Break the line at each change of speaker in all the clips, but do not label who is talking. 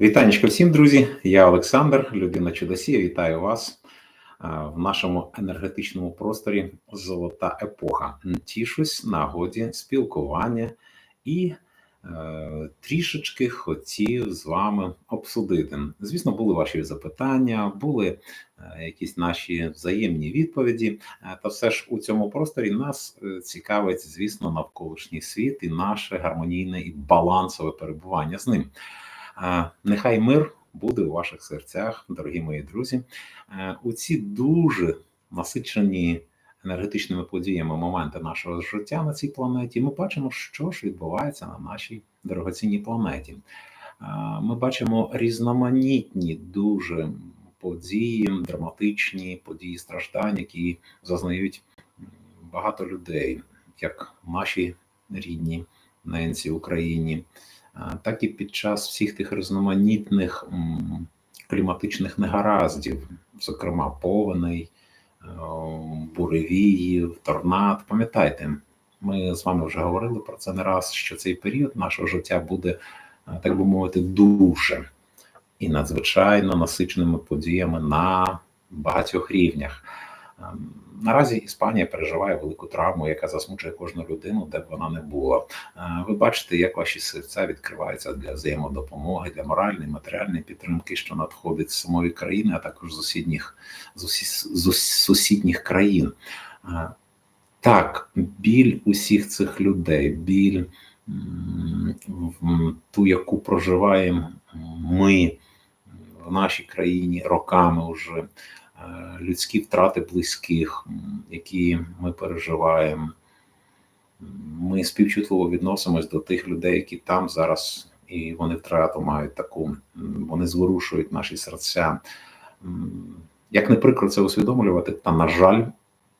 Вітанечко всім, друзі! Я Олександр, людина чудосія. Вітаю вас в нашому енергетичному просторі Золота епоха. Тішусь нагоді спілкування і е, трішечки хотів з вами обсудити. Звісно, були ваші запитання, були е, якісь наші взаємні відповіді. Е, та все ж у цьому просторі нас е, цікавить, звісно, навколишній світ і наше гармонійне і балансове перебування з ним. Нехай мир буде у ваших серцях, дорогі мої друзі. Е, у ці дуже насичені енергетичними подіями моменти нашого життя на цій планеті. Ми бачимо, що ж відбувається на нашій дорогоцінній планеті. Е, ми бачимо різноманітні дуже події, драматичні події страждань, які зазнають багато людей, як наші рідні ненці в Україні так і під час всіх тих різноманітних кліматичних негараздів, зокрема повеней, е, буревіїв, торнад. Пам'ятайте, ми з вами вже говорили про це не раз, що цей період нашого життя буде, е, так би мовити, дуже і надзвичайно насиченими подіями на багатьох рівнях. Ем, наразі Іспанія переживає велику травму, яка засмучує кожну людину, де б вона не була. Е, ви бачите, як ваші серця відкриваються для взаємодопомоги, для моральної, матеріальної підтримки, що надходить з самої країни, а також з сусідніх з, усі, з сусідніх країн. Е, так, біль усіх цих людей, біль ту, яку проживаємо ми в нашій країні роками вже. Е, людські втрати близьких, які ми переживаємо. Ми співчутливо відносимось до тих людей, які там зараз і вони втрату мають таку, вони зворушують наші серця. Як не прикро це усвідомлювати, та, на жаль,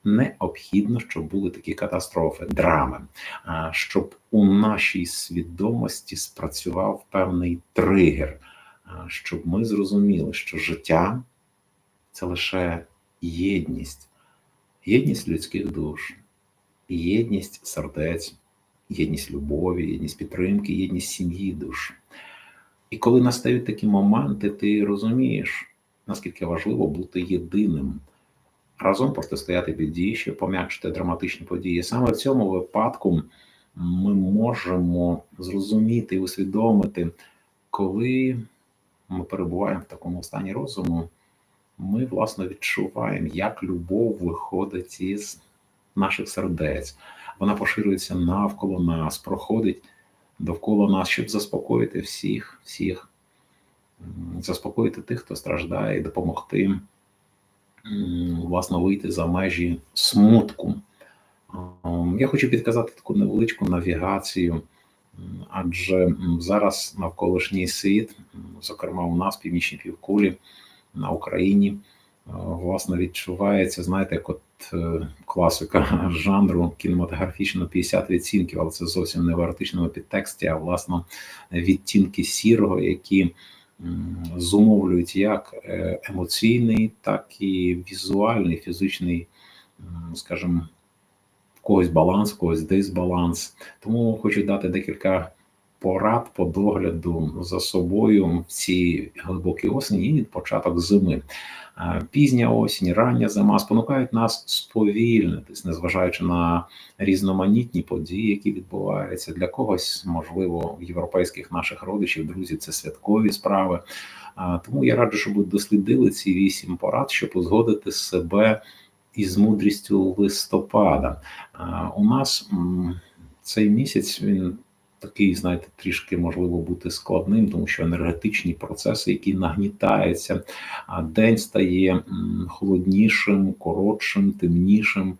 необхідно, щоб були такі катастрофи, драми, щоб у нашій свідомості спрацював певний тригер, щоб ми зрозуміли, що життя це лише єдність, єдність людських душ, єдність сердець, єдність любові, єдність підтримки, єдність сім'ї душ. І коли настають такі моменти, ти розумієш, наскільки важливо бути єдиним, разом протистояти біді, щоб пом'якшити драматичні події. Саме в цьому випадку ми можемо зрозуміти і усвідомити, коли ми перебуваємо в такому стані розуму ми, власне, відчуваємо, як любов виходить із наших сердець. Вона поширюється навколо нас, проходить довкола нас, щоб заспокоїти всіх, всіх, заспокоїти тих, хто страждає, допомогти власне вийти за межі смутку. Я хочу підказати таку невеличку навігацію, адже зараз навколишній світ, зокрема у нас, північній півкулі на Україні. Е, власне, відчувається, знаєте, як от е, класика жанру кінематографічно 50 відцінків, але це зовсім не в еротичному підтексті, а власне відтінки сірого, які зумовлюють як е, емоційний, так і візуальний, фізичний, скажімо, когось баланс, когось дисбаланс. Тому хочу дати декілька порад по догляду за собою в ці глибокі осені і початок зими. Пізня осінь, рання зима спонукають нас сповільнитись, незважаючи на різноманітні події, які відбуваються для когось, можливо, європейських наших родичів, друзів це святкові справи. Тому я раджу, щоб ви дослідили ці вісім порад, щоб узгодити себе із мудрістю листопада. У нас цей місяць він такий, знаєте, трішки можливо бути складним, тому що енергетичні процеси, які нагнітаються, а день стає холоднішим, коротшим, темнішим.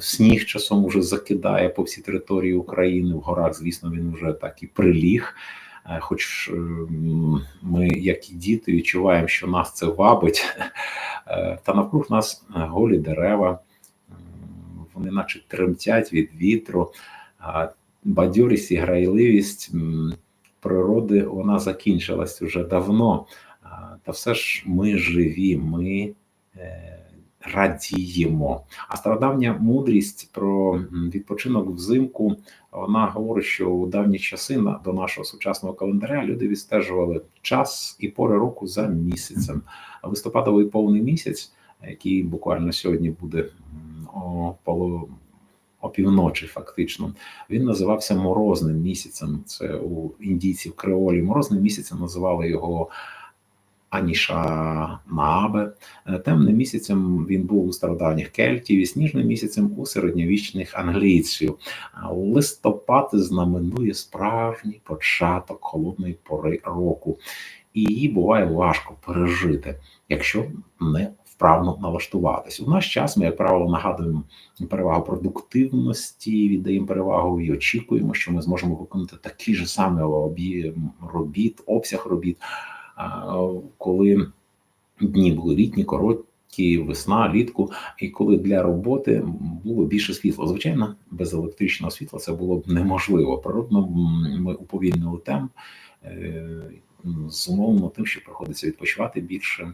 Сніг часом вже закидає по всій території України. В горах, звісно, він вже так і приліг. Хоч ми, як і діти, відчуваємо, що нас це вабить, та навкруг нас голі дерева, вони наче тремтять від вітру бадьорість і грайливість природи вона закінчилась уже давно. Та все ж ми живі, ми е, радіємо. А стародавня мудрість про відпочинок взимку вона говорить, що у давні часи до нашого сучасного календаря люди відстежували час і пори року за місяцем. Листопадовий повний місяць, який буквально сьогодні буде о полу. Опівночі, фактично, він називався морозним місяцем. Це у індійців креолі. Морозним місяцем називали його Аніша Наабе. Е, Темним місяцем він був у стародавніх кельтів і сніжним місяцем у середньовічних англійців. Листопад знаменує справжній початок холодної пори року, і її буває важко пережити, якщо не вправно налаштуватись. У наш час ми, як правило, нагадуємо перевагу продуктивності, віддаємо перевагу і очікуємо, що ми зможемо виконати такий же самий об'єм робіт, обсяг робіт, коли дні були літні, короткі, весна, літку, і коли для роботи було більше світла. Звичайно, без електричного світла це було б неможливо. Природно, ми уповільнили темп, е, зумовлено тим, що приходиться відпочивати більше.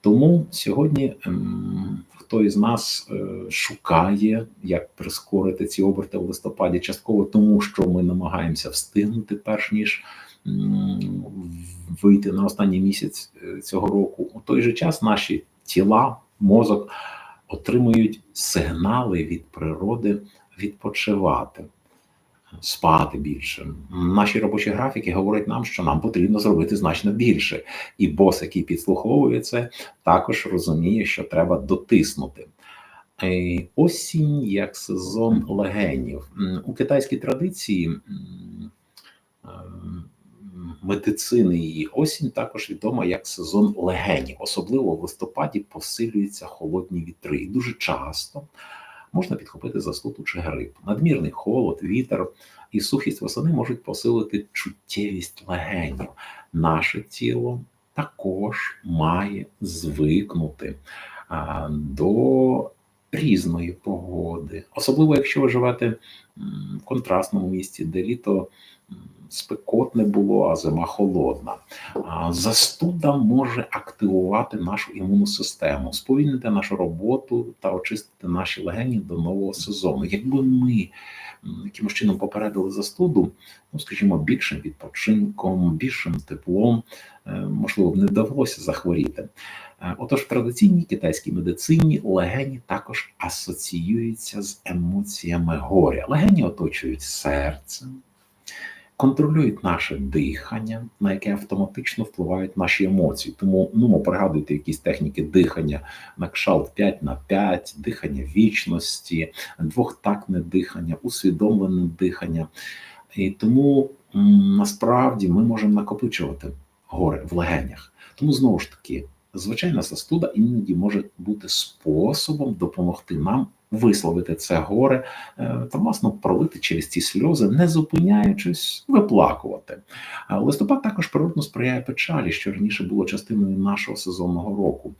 Тому сьогодні ем, хто із нас е, шукає, як прискорити ці оберти в листопаді, частково тому, що ми намагаємося встигнути, перш ніж вийти на останній місяць е, цього року. У той же час наші тіла, мозок отримують сигнали від природи відпочивати. Спати більше. Наші робочі графіки говорять нам, що нам потрібно зробити значно більше. І бос, який підслуховує це, також розуміє, що треба дотиснути. Е, Осінь як сезон легенів. У китайській традиції е, медицини і осінь також відома як сезон легенів. Особливо в листопаді посилюються холодні вітри. І дуже часто можна підхопити застуду чи грип. Надмірний холод, вітер і сухість восени можуть посилити чуттєвість легенів. Наше тіло також має звикнути до різної погоди, особливо якщо ви живете в контрастному місці, де літо спекотне було, а зима холодна. Застуда може активувати нашу імунну систему, сповільнити нашу роботу та очистити наші легені до нового сезону. Якби ми якимось чином попередили застуду, ну скажімо, більшим відпочинком, більшим теплом, е, можливо, б не довелося захворіти. Е, Отож, в традиційній китайській медицині легені також асоціюються з емоціями горя. Легені оточують серце, контролюють наше дихання, на яке автоматично впливають наші емоції. Тому ну, пригадуйте якісь техніки дихання на кшалт 5 на 5, дихання вічності, двохтактне дихання, усвідомлене дихання. І тому насправді ми можемо накопичувати горе в легенях. Тому знову ж таки, звичайна застуда іноді може бути способом допомогти нам висловити це горе е, та власно пролити через ці сльози, не зупиняючись, виплакувати. Листопад також природно сприяє печалі, що раніше було частиною нашого сезонного року.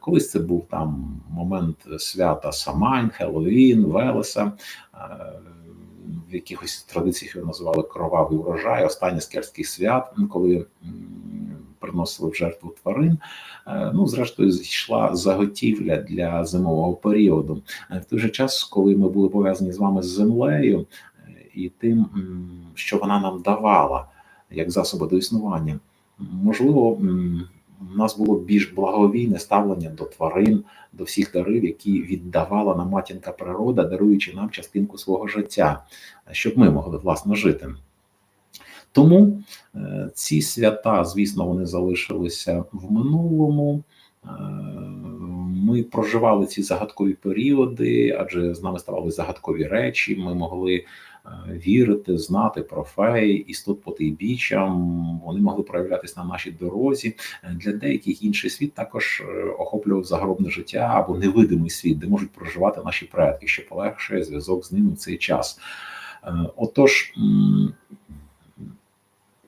Колись це був там момент свята Самайн, Хеллоуін, Велеса. е, В якихось традиціях його називали кровавий урожай, останнє з кельтських свят, коли приносили в жертву тварин. Е, Ну, зрештою, йшла заготівля для зимового періоду. Е, В той же час, коли ми були пов'язані з вами з землею е, і тим, що вона нам давала як засоби до існування, можливо, у нас було більш благовійне ставлення до тварин, до всіх дарів, які віддавала нам матінка природа, даруючи нам частинку свого життя, щоб ми могли власно жити. Тому е, ці свята, звісно, вони залишилися в минулому. Е, Ми проживали ці загадкові періоди, адже з нами ставали загадкові речі. Ми могли е, вірити, знати про фей, істот потайбіччям. Вони могли проявлятися на нашій дорозі. Для деяких інший світ також охоплював загробне життя або невидимий світ, де можуть проживати наші предки, що полегшує зв'язок з ними в цей час. Отож,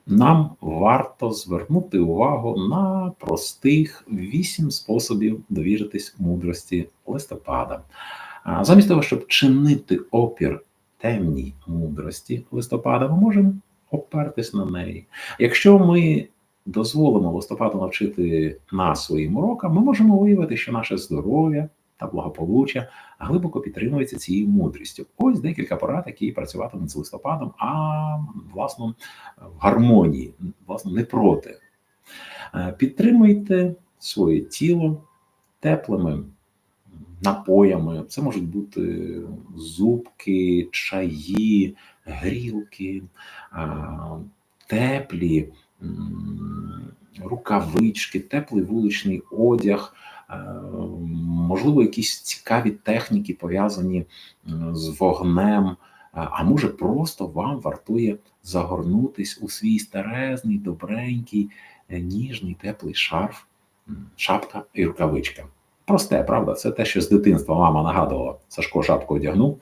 нам варто звернути увагу на простих вісім способів довіритись мудрості листопада. Замість того, щоб чинити опір темній мудрості листопада, ми можемо опертись на неї. Якщо ми дозволимо листопаду навчити нас своїм урокам, ми можемо виявити, що наше здоров'я та благополуччя глибоко підтримується цією мудрістю. Ось декілька порад, які працюватимуть з листопадом, а власно в гармонії, власно, не проти. Е, підтримуйте своє тіло теплими напоями. Це можуть бути зубки, чаї, грілки, теплі рукавички, теплий вуличний одяг. Можливо, якісь цікаві техніки пов'язані з вогнем, а може, просто вам вартує загорнутись у свій старезний, добренький, ніжний, теплий шарф, шапка і рукавичка. Просте, правда, це те, що з дитинства мама нагадувала, Сашко шапку одягнув.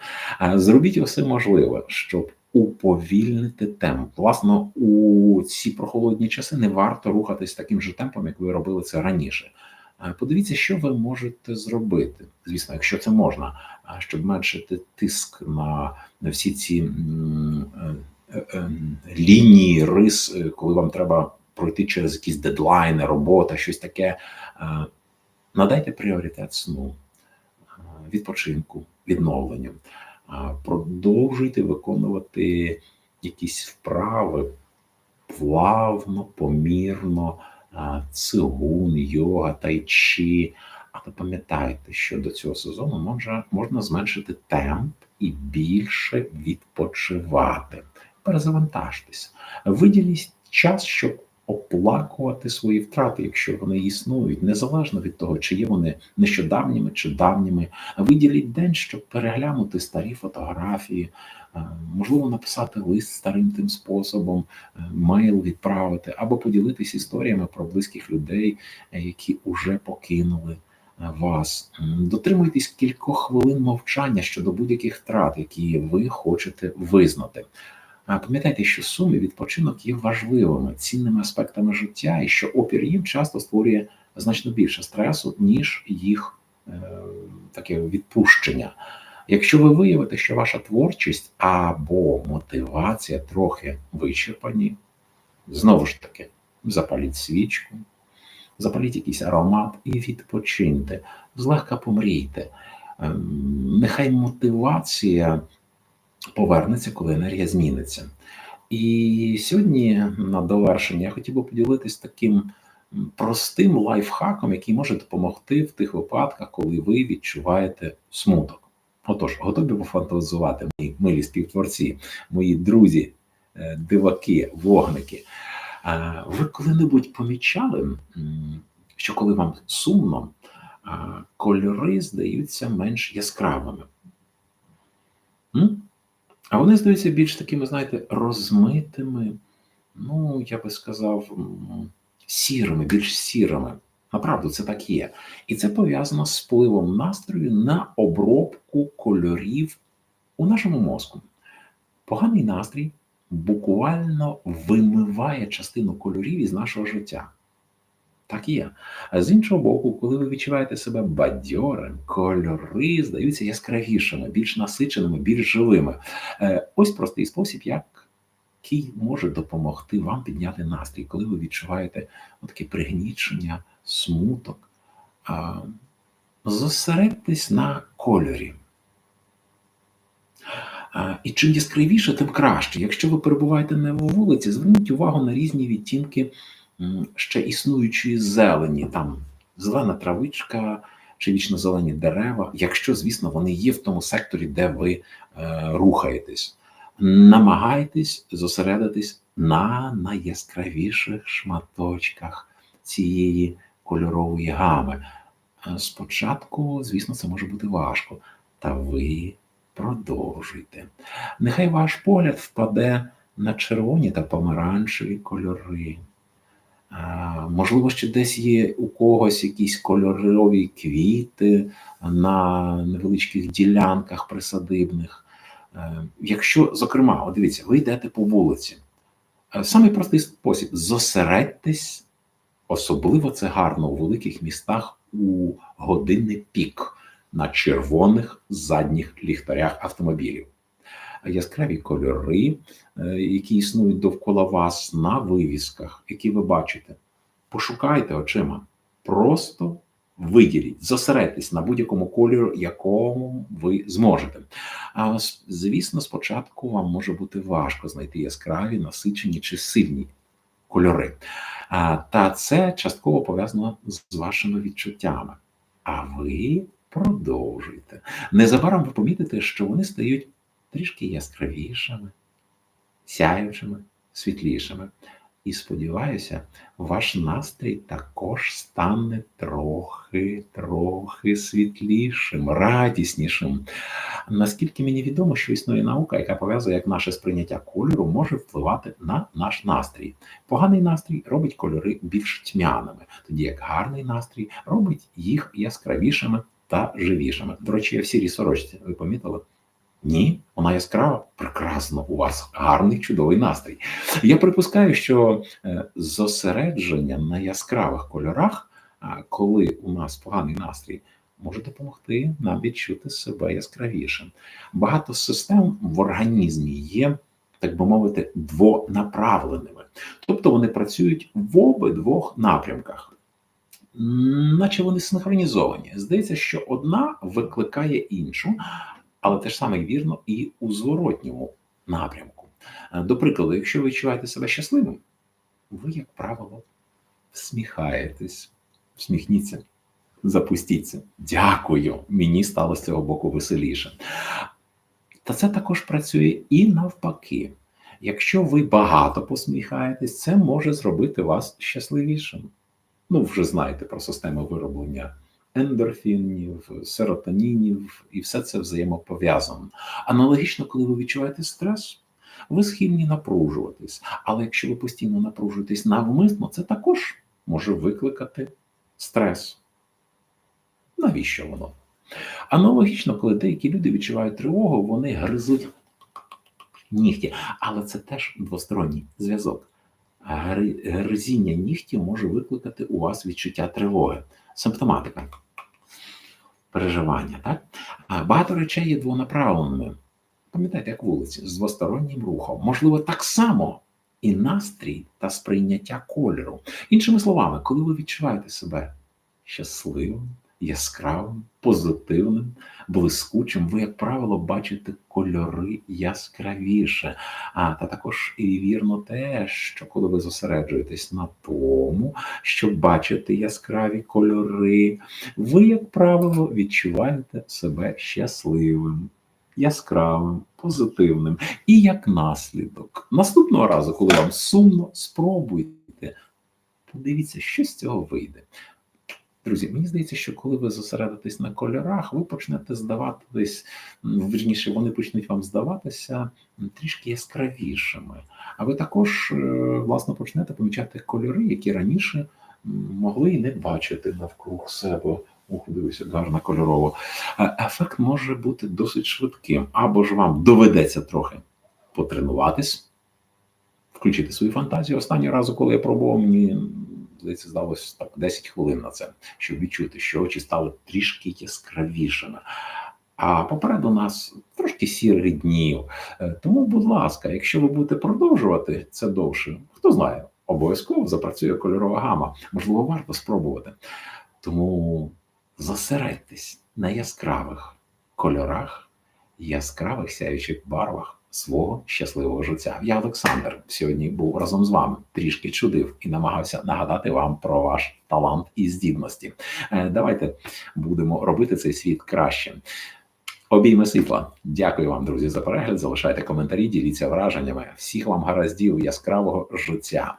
Зробіть усе можливе, щоб уповільнити темп. Власне, у ці прохолодні часи не варто рухатись таким же темпом, як ви робили це раніше. Подивіться, що ви можете зробити, звісно, якщо це можна, щоб зменшити тиск на всі ці е, е, е, лінії, рис, коли вам треба пройти через якісь дедлайни, робота, щось таке. Надайте пріоритет сну, відпочинку, відновленню. Продовжуйте виконувати якісь вправи плавно, помірно, цигун, йога, тайчі. Але пам'ятайте, що до цього сезону можна, можна зменшити темп і більше відпочивати. Перезавантажтеся. виділіть час, щоб оплакувати свої втрати, якщо вони існують, незалежно від того, чи є вони нещодавніми чи давніми. Виділіть день, щоб переглянути старі фотографії, е, можливо, написати лист старим тим способом, е, мейл відправити або поділитись історіями про близьких людей, е, які уже покинули. Вас дотримуйтесь кількох хвилин мовчання щодо будь-яких втрат, які ви хочете визнати. Пам'ятайте, що суми відпочинок є важливими цінними аспектами життя, і що опір їм часто створює значно більше стресу, ніж їх е, таке відпущення. Якщо ви виявите, що ваша творчість або мотивація трохи вичерпані, знову ж таки, запаліть свічку, запаліть якийсь аромат і відпочиньте, злегка помрійте. Ем, нехай мотивація повернеться, коли енергія зміниться. І сьогодні на довершення я хотів би поділитись таким простим лайфхаком, який може допомогти в тих випадках, коли ви відчуваєте смуток. Отож, готові пофантазувати мої милі співтворці, мої друзі, е, диваки, вогники. Ви коли-небудь помічали, що коли вам сумно, кольори здаються менш яскравими? А вони здаються більш такими, знаєте, розмитими, ну, я би сказав, сірими, більш сірими. Направду, це так є. І це пов'язано з впливом настрою на обробку кольорів у нашому мозку. Поганий настрій буквально вимиває частину кольорів із нашого життя. Так і є. А з іншого боку, коли ви відчуваєте себе бадьорим, кольори здаються яскравішими, більш насиченими, більш живими. Е, ось простий спосіб, який може допомогти вам підняти настрій, коли ви відчуваєте таке пригнічення, смуток. Зосередьтесь на кольорі. І чим яскравіше, тим краще. Якщо ви перебуваєте в вулиці, зверніть увагу на різні відтінки ще існуючої зелені, там зелена травичка чи вічно зелені дерева, якщо, звісно, вони є в тому секторі, де ви е, рухаєтесь. Намагайтесь зосередитись на найяскравіших шматочках цієї кольорової гами. Е, спочатку, звісно, це може бути важко, та ви продовжуйте. Нехай ваш погляд впаде на червоні та помаранчеві кольори. Можливо, ще десь є у когось якісь кольорові квіти на невеличких ділянках присадибних. Е, якщо, зокрема, от дивіться, ви йдете по вулиці, е, самий простий спосіб зосередьтесь, особливо це гарно у великих містах у годинний пік на червоних задніх ліхтарях автомобілів. Яскраві кольори, е, які існують довкола вас на вивісках, які ви бачите. Пошукайте очима. Просто виділіть, зосередьтесь на будь-якому кольору, якому ви зможете. А звісно, спочатку вам може бути важко знайти яскраві, насичені чи сильні кольори. А, Та це частково пов'язано з вашими відчуттями. А ви продовжуйте. Незабаром ви помітите, що вони стають трішки яскравішими, сяючими, світлішими. І сподіваюся, ваш настрій також стане трохи, трохи світлішим, радіснішим. Наскільки мені відомо, що існує наука, яка пов'язує, як наше сприйняття кольору може впливати на наш настрій. Поганий настрій робить кольори більш тьмяними, тоді як гарний настрій робить їх яскравішими та живішими. До речі, я в сірій сорочці, ви помітили? Ні, вона яскрава, прекрасно, у вас гарний чудовий настрій. Я припускаю, що е, зосередження на яскравих кольорах, коли у нас поганий настрій, може допомогти нам відчути себе яскравішим. Багато систем в організмі є, так би мовити, двонаправленими. Тобто вони працюють в обидвох напрямках. Наче вони синхронізовані. Здається, що одна викликає іншу, але те ж саме вірно і у зворотньому напрямку. Е, до прикладу, якщо ви відчуваєте себе щасливим, ви, як правило, всміхаєтесь, всміхніться, запустіться. Дякую, мені стало з цього боку веселіше. Та це також працює і навпаки. Якщо ви багато посміхаєтесь, це може зробити вас щасливішим. Ну, вже знаєте про систему вироблення ендорфінів, серотонінів, і все це взаємопов'язано. Аналогічно, коли ви відчуваєте стрес, ви схильні напружуватись. Але якщо ви постійно напружуєтесь навмисно, це також може викликати стрес. Навіщо воно? Аналогічно, коли деякі люди відчувають тривогу, вони гризуть нігті. Але це теж двосторонній зв'язок. Гризіння нігтів може викликати у вас відчуття тривоги симптоматика переживання. Так? Багато речей є двонаправленими. Пам'ятаєте, як вулиці, з двостороннім рухом. Можливо, так само і настрій та сприйняття кольору. Іншими словами, коли ви відчуваєте себе щасливим, яскравим, позитивним, блискучим, ви, як правило, бачите кольори яскравіше. А та також і вірно те, що коли ви зосереджуєтесь на тому, щоб бачити яскраві кольори, ви, як правило, відчуваєте себе щасливим. Яскравим, позитивним і як наслідок. Наступного разу, коли вам сумно, спробуйте. Подивіться, що з цього вийде. Друзі, мені здається, що коли ви зосередитесь на кольорах, ви почнете здаватись, вірніше, вони почнуть вам здаватися трішки яскравішими. А ви також, е, власне, почнете помічати кольори, які раніше могли і не бачити навкруг себе. Ух, дивися, гарна кольорова. Ефект може бути досить швидким, або ж вам доведеться трохи потренуватись, включити свою фантазію. Останній разу, коли я пробував, мені здається, здалося так 10 хвилин на це, щоб відчути, що очі стали трішки яскравішими. А попереду нас трошки сірих днів. Е, тому, будь ласка, якщо ви будете продовжувати це довше, хто знає, обов'язково запрацює кольорова гама. Можливо, варто спробувати. Тому зосередьтесь на яскравих кольорах, яскравих сяючих барвах свого щасливого життя. Я Олександр сьогодні був разом з вами, трішки чудив і намагався нагадати вам про ваш талант і здібності. Е, давайте будемо робити цей світ краще. Обійми світла. Дякую вам, друзі, за перегляд. Залишайте коментарі, діліться враженнями. Всіх вам гараздів яскравого життя.